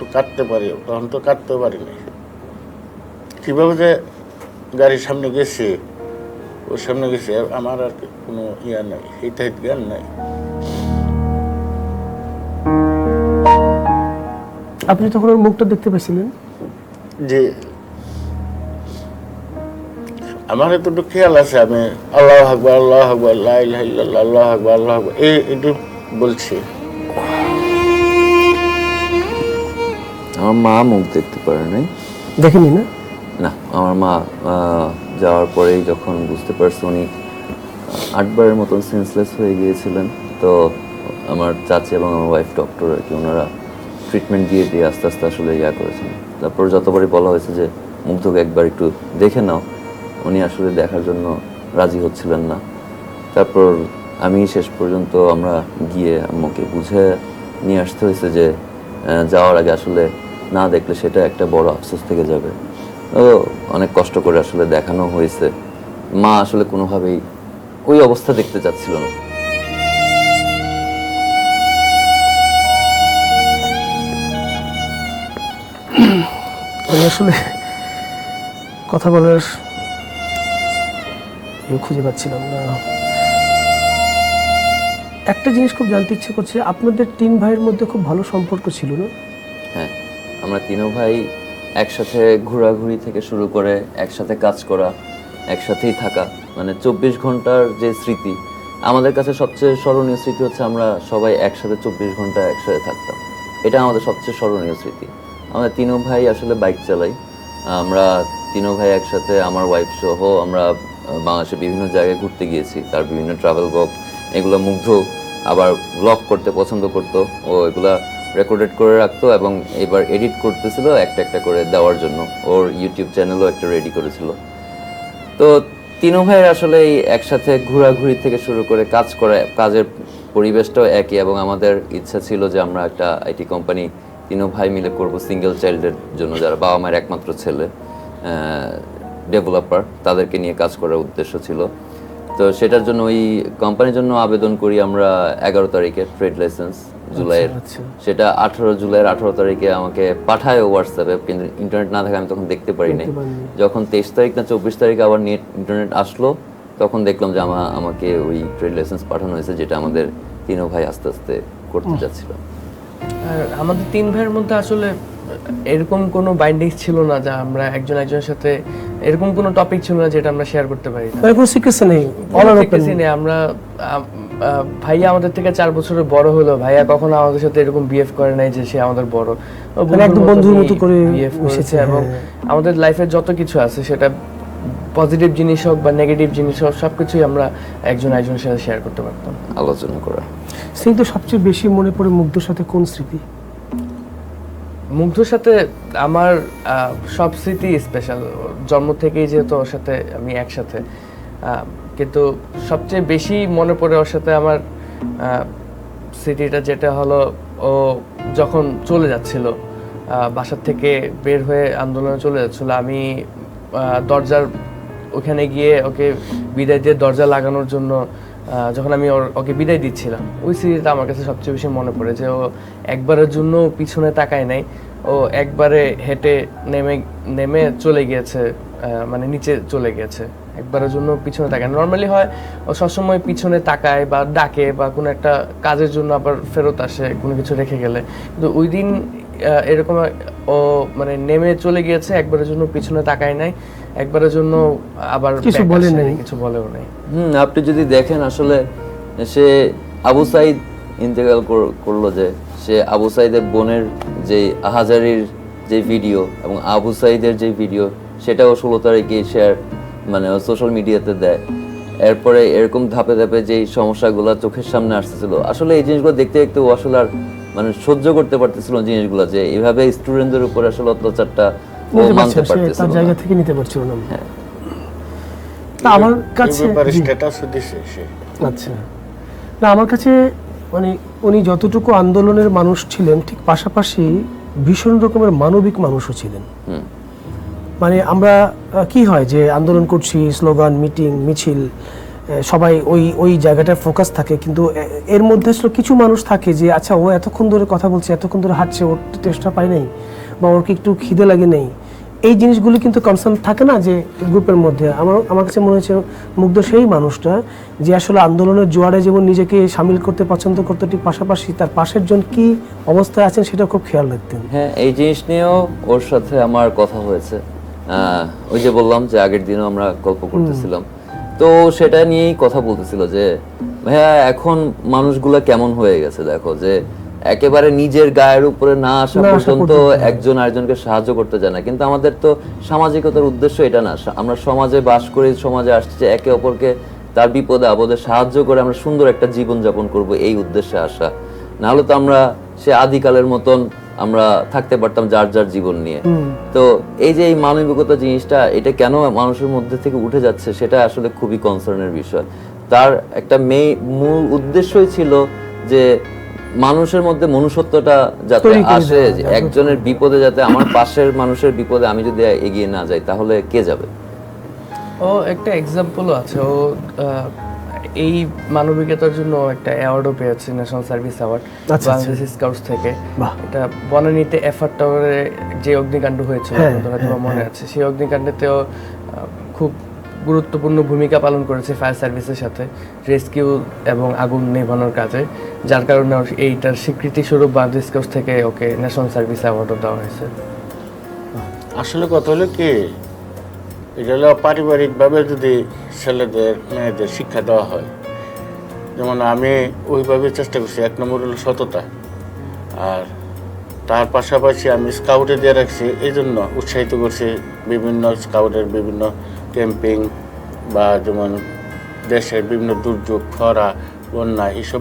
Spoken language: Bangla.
একটু কাটতে পারি তখন তো কাটতে পারি না কীভাবে যে গাড়ির সামনে গেছে ওর সামনে গেছে আমার আর কোনো ইয়া নাই হিতাহিত জ্ঞান নাই। আপনি তখন ওর মুখটা দেখতে পেয়েছিলেন যে আমার এতটুকু খেয়াল আছে আমি আল্লাহ আকবর আল্লাহ আকবর লাহ আল্লাহ আকবর আল্লাহ আকবর এই একটু বলছি। আমার মা মুখ দেখতে পারে নাই। দেখেনি না? না আমার মা যাওয়ার পরেই যখন বুঝতে পারছে উনি আটবারের মতন সেন্সলেস হয়ে গিয়েছিলেন তো আমার চাচি এবং আমার ওয়াইফ ডক্টর আর কি ওনারা ট্রিটমেন্ট দিয়ে দিয়ে আস্তে আস্তে আসলে ইয়া করেছেন। তারপর যতবারই বলা হয়েছে যে মুগ্ধকে একবার একটু দেখে নাও উনি আসলে দেখার জন্য রাজি হচ্ছিলেন না। তারপর আমি শেষ পর্যন্ত আমরা গিয়ে আম্মুকে বুঝে নিয়ে আসতে হয়েছে যে যাওয়ার আগে আসলে না দেখলে সেটা একটা বড় আফসোস থেকে যাবে। ও অনেক কষ্ট করে আসলে দেখানো হয়েছে। মা আসলে কোনোভাবেই ওই অবস্থা দেখতে চাচ্ছিল না। আসলে কথা বলার খুঁজে পাচ্ছিলাম না। একটা জিনিস খুব জানতে ইচ্ছে করছে আপনাদের তিন ভাইয়ের মধ্যে খুব ভালো সম্পর্ক ছিল না? হ্যাঁ। আমরা তিনও ভাই একসাথে ঘোরাঘুরি থেকে শুরু করে একসাথে কাজ করা একসাথেই থাকা মানে চব্বিশ ঘণ্টার যে স্মৃতি আমাদের কাছে সবচেয়ে স্মরণীয় স্মৃতি হচ্ছে আমরা সবাই একসাথে চব্বিশ ঘণ্টা একসাথে থাকতাম। এটা আমাদের সবচেয়ে স্মরণীয় স্মৃতি। আমরা তিনও ভাই আসলে বাইক চালাই। আমরা তিনও ভাই একসাথে আমার ওয়াইফ সহ আমরা আহ, বাংলাদেশের বিভিন্ন জায়গায় ঘুরতে গিয়েছি। তার বিভিন্ন ট্রাভেল ব্লগ এগুলো মুগ্ধ আবার ব্লগ করতে পছন্দ করতো। ও এগুলা রেকর্ডেড করে রাখতো এবং এবার এডিট করতেছিল একটা একটা করে দেওয়ার জন্য। ওর ইউটিউব চ্যানেলও একটা রেডি করেছিল। তো তিনও ভাইয়ের আসলে এই একসাথে ঘোরাঘুরি থেকে শুরু করে কাজ করা, কাজের পরিবেশটাও একই এবং আমাদের ইচ্ছা ছিল যে আমরা একটা আইটি কোম্পানি তিনও ভাই মিলে করব সিঙ্গেল চাইল্ডের জন্য, যারা বাবা মায়ের একমাত্র ছেলে ডেভেলপার তাদেরকে নিয়ে কাজ করার উদ্দেশ্য ছিল। তো সেটার জন্য ওই কোম্পানির জন্য আবেদন করি আমরা এগারো তারিখে ট্রেড লাইসেন্স জুলাইয়ের আচ্ছা। সেটা আঠারো জুলাইয়ের আঠারো তারিখে আমাকে পাঠায় হোয়াটসঅ্যাপে কিন্তু ইন্টারনেট না থাকে আমি তখন দেখতে পারি নাই যখন তেইশ তারিখ না চব্বিশ তারিখে আবার নেট ইন্টারনেট আসলো তখন দেখলাম যে আমা আমাকে ওই ট্রেড লাইসেন্স পাঠানো হয়েছে যেটা আমাদের তিনও ভাই আস্তে আস্তে করতে যাচ্ছিল। আর আমাদের তিন ভাইয়ের মধ্যে আসলে এরকম কোনো বাইন্ডিংস ছিল না যা আমরা একজন একজনের সাথে এরকম কোনো টপিক ছিল না যেটা আমরা শেয়ার করতে পারি না। মানে কোনো সিক্রেসি নেই আমরা ভাইয়া আমাদের থেকে চার বছরের বড় হলো। ভাইয়া কখনো আমাদের সাথে এরকম বিহেভ করে নাই যে সে আমাদের বড়। মানে একদম বন্ধুর মতো করে বিহেভ করেছে এবং হ্যাঁ। আমাদের লাইফে যত কিছু আছে সেটা পজিটিভ জিনিস হোক বা নেগেটিভ জিনিস হোক সবকিছুই আমরা একজন একজনের সাথে শেয়ার করতে পারতাম। আলোচনা করা। স্মৃতি সবচেয়ে বেশি মনে পড়ে মুগ্ধর সাথে কোন স্মৃতি? মুগ্ধর সাথে আমার আহ, সব স্মৃতি স্পেশাল জন্ম থেকেই যেহেতু ওর সাথে আমি একসাথে। কিন্তু সবচেয়ে বেশি মনে পড়ে ওর সাথে আমার স্মৃতিটা যেটা হলো, ও যখন চলে যাচ্ছিল বাসার থেকে বের হয়ে আন্দোলনে চলে যাচ্ছিল, আমি দরজার ওখানে গিয়ে ওকে বিদায় দিয়ে দরজা লাগানোর জন্য যখন আমি ওর, ওকে বিদায় দিচ্ছিলাম, ওই স্মৃতিটা আমার কাছে সবচেয়ে বেশি মনে পড়ে যে ও একবারের জন্য পিছনে তাকায় নাই, ও একবারে হেঁটে নেমে নেমে চলে গিয়েছে মানে নিচে চলে গেছে একবারের জন্য পিছনে তাকায় নর্মালি হয় ও সবসময় পিছনে তাকায় বা ডাকে বা কোনো একটা কাজের জন্য আবার ফেরত আসে কোনো কিছু রেখে গেলে। কিন্তু ওই দিন এরকম ও মানে নেমে চলে গিয়েছে একবারের জন্য পিছনে তাকায় নাই একবারের জন্য আবার কিছু বলে নাই। কিছু বলেও নাই। হুম আপনি যদি দেখেন আসলে সে আবু সাইদ ইন্তেকাল করল যে সে আবু সাইদের বোনের যে আহাজারির যে ভিডিও এবং আবু সাইদের যে ভিডিও সেটাও ষোলো তারিখে শেয়ার মানে সোশ্যাল মিডিয়াতে দেয় এরপরে এরকম ধাপে ধাপে যেই সমস্যাগুলো চোখের সামনে আসতেছিল আসলে এই জিনিসগুলো দেখতে দেখতে ও আসলে আর মানে সহ্য করতে পারতেছিল জিনিসগুলো যে এভাবে স্টুডেন্টদের উপর আসলে অত্যাচারটা ও মানতে পারতেছিল তার না। জায়গা থেকে নিতে পারছিল না তা আমার কাছে জি। দিছে সে আচ্ছা না আমার কাছে মানে উনি যতটুকু আন্দোলনের মানুষ ছিলেন ঠিক পাশাপাশি ভীষণ রকমের মানবিক মানুষও ছিলেন হুম। মানে আমরা কি হয় যে আন্দোলন করছি, স্লোগান, মিটিং, মিছিল সবাই ওই ওই জায়গাটায় ফোকাস থাকে, কিন্তু এর মধ্যে কিছু মানুষ থাকে যে আচ্ছা ও এতক্ষণ ধরে কথা বলছে, এতক্ষণ ধরে হাঁটছে, ওর টেস্টটা পায় নাই, বা ওর কি একটু খিদে লাগে নেই। এই জিনিসগুলো কিন্তু কনসার্ন থাকে না যে গ্রুপের মধ্যে। আমার আমার কাছে মনে হচ্ছে মুগ্ধ সেই মানুষটা যে আসলে আন্দোলনের জোয়ারে যেমন নিজেকে সামিল করতে, পছন্দ করতে ঠিক পাশাপাশি তার পাশের জন কি অবস্থায় আছেন সেটা খুব খেয়াল রাখতেন। হ্যাঁ এই জিনিস নিয়েও ওর সাথে আমার কথা হয়েছে। ওই যে বললাম যে আগের দিনও আমরা গল্প করতেছিলাম। তো সেটা নিয়েই কথা বলতেছিল যে ভাইয়া এখন মানুষগুলা কেমন হয়ে গেছে দেখো যে একেবারে নিজের গায়ের উপরে না আসা পর্যন্ত। একজন আরেকজনকে সাহায্য করতে যায় না। কিন্তু আমাদের তো সামাজিকতার উদ্দেশ্য এটা না। আমরা সমাজে বাস করে সমাজে আসছে একে অপরকে তার বিপদে আপদে সাহায্য করে আমরা সুন্দর একটা জীবন যাপন করব এই উদ্দেশ্যে আসা। নাহলে তো আমরা সে আদিকালের মতন আমরা থাকতে পারতাম যার যার জীবন নিয়ে। তো এই যে এই মানবিকতা জিনিসটা এটা কেন মানুষের মধ্যে থেকে উঠে যাচ্ছে সেটা আসলে খুবই কনসার্নের বিষয়। তার একটা মেই মূল উদ্দেশ্যই ছিল যে মানুষের মধ্যে মনুষ্যত্বটা যাতে আসে একজনের বিপদে যাতে আমার পাশের মানুষের বিপদে আমি যদি এগিয়ে না যাই তাহলে কে যাবে? ও একটা এক্সাম্পলও আছে। ও এই মানবিকতার জন্য একটা অ্যাওয়ার্ডও পেয়েছে national service award. Bangladesh scouts থেকে। এটা বনানীতে এফার্ট টাওয়ারে যে অগ্নিকাণ্ড হয়েছিল হ্যাঁ, হয়তো মনে আছে সেই অগ্নিকাণ্ডেতেও খুব গুরুত্বপূর্ণ ভূমিকা পালন করেছে ফায়ার সার্ভিসের সাথে রেস্কিউ এবং আগুন নেভানোর কাজে। যার কারণে ওর এইটার স্বীকৃতি স্বরূপ বাংলাদেশ স্কাউটস থেকে ওকে ন্যাশনাল সার্ভিস অ্যাওয়ার্ডও দেওয়া হয়েছে। আসলে কথা হলো কি এটা হলো পারিবারিকভাবে যদি ছেলেদের, মেয়েদের শিক্ষা দেওয়া হয়, যেমন আমি ওইভাবে চেষ্টা করছি, এক নম্বর হলো সততা, আর তার পাশাপাশি আমি স্কাউটে দিয়ে রাখছি এই জন্য উৎসাহিত করছি বিভিন্ন স্কাউটের বিভিন্ন ক্যাম্পিং বা যেমন দেশের বিভিন্ন দুর্যোগ, খরা, বন্যা, এইসব